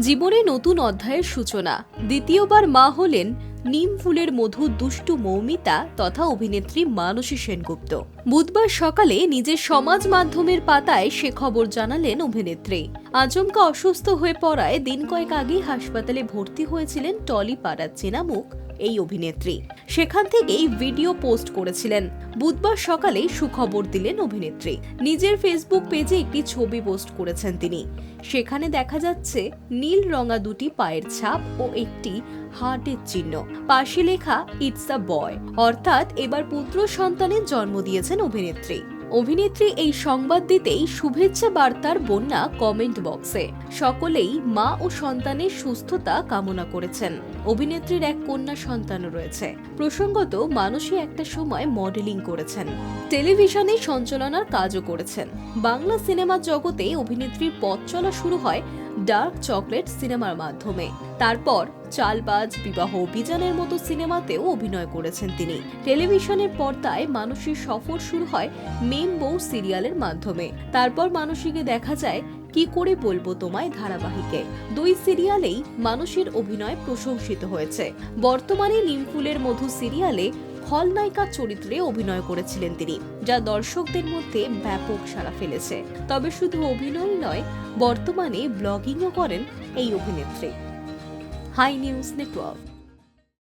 জীবনে নতুন অধ্যায়ের সূচনা। দ্বিতীয়বার মা হলেন নিম ফুলের মধু দুষ্টু মৌমিতা তথা অভিনেত্রী মানসী সেনগুপ্ত। বুধবার সকালে নিজের সমাজ মাধ্যমের পাতায় সে খবর জানালেন অভিনেত্রী। আচমকা অসুস্থ হয়ে পড়ায় দিন কয়েক আগেই হাসপাতালে ভর্তি হয়েছিলেন টলি পাড়ার চেনা মুখ এই অভিনেত্রী। সেখান থেকেই ভিডিও পোস্ট করেছিলেন। বুধবার সকালে সুখবর দিলেন অভিনেত্রী। নিজের ফেসবুক পেজে একটি ছবি পোস্ট করেছেন তিনি। সেখানে দেখা যাচ্ছে, নীল রঙা দুটি পায়ের ছাপ ও একটি হার্টের চিহ্ন। পাশে লেখা, ইটস আ বয়। অর্থাৎ এবার পুত্র সন্তানের জন্ম দিয়েছেন অভিনেত্রী। অভিনেত্রী এই সংবাদ দিতেই শুভেচ্ছা বার্তার বন্যা কমেন্ট বক্সে সকলেই মা ও সন্তানের সুস্থতা কামনা করেছেন। অভিনেত্রীর এক কন্যা সন্তান রয়েছে। প্রসঙ্গত মানুষই একটা সময় মডেলিং করেছেন। টেলিভিশনে সঞ্চালনার কাজও করেছেন। বাংলা সিনেমা জগতে অভিনেত্রীর পথ চলা শুরু হয় ডার্ক চকলেট সিনেমার মাধ্যমে। তারপর চালবাজ, বিবাহ অভিযানের মতো সিনেমাতেও অভিনয় করেছেন তিনি। টেলিভিশনের পর্দায় মানুষের সফর শুরু হয় মেম বউ সিরিয়ালের মাধ্যমে। তারপর মানুষীকে দেখা যায়, কি করে বলব তোমায় ধারাবাহিকে? দুই সিরিয়ালেই মানুষের অভিনয় প্রশংসিত হয়েছে। বর্তমানে নিমফুলের মধু সিরিয়ালে খলনায়িকার চরিত্রে অভিনয় করেছিলেন তিনি, যা দর্শকদের মধ্যে ব্যাপক সাড়া ফেলেছে। তবে শুধু অভিনয় নয়, বর্তমানে ব্লগিংও করেন এই অভিনেত্রী। Hi news network.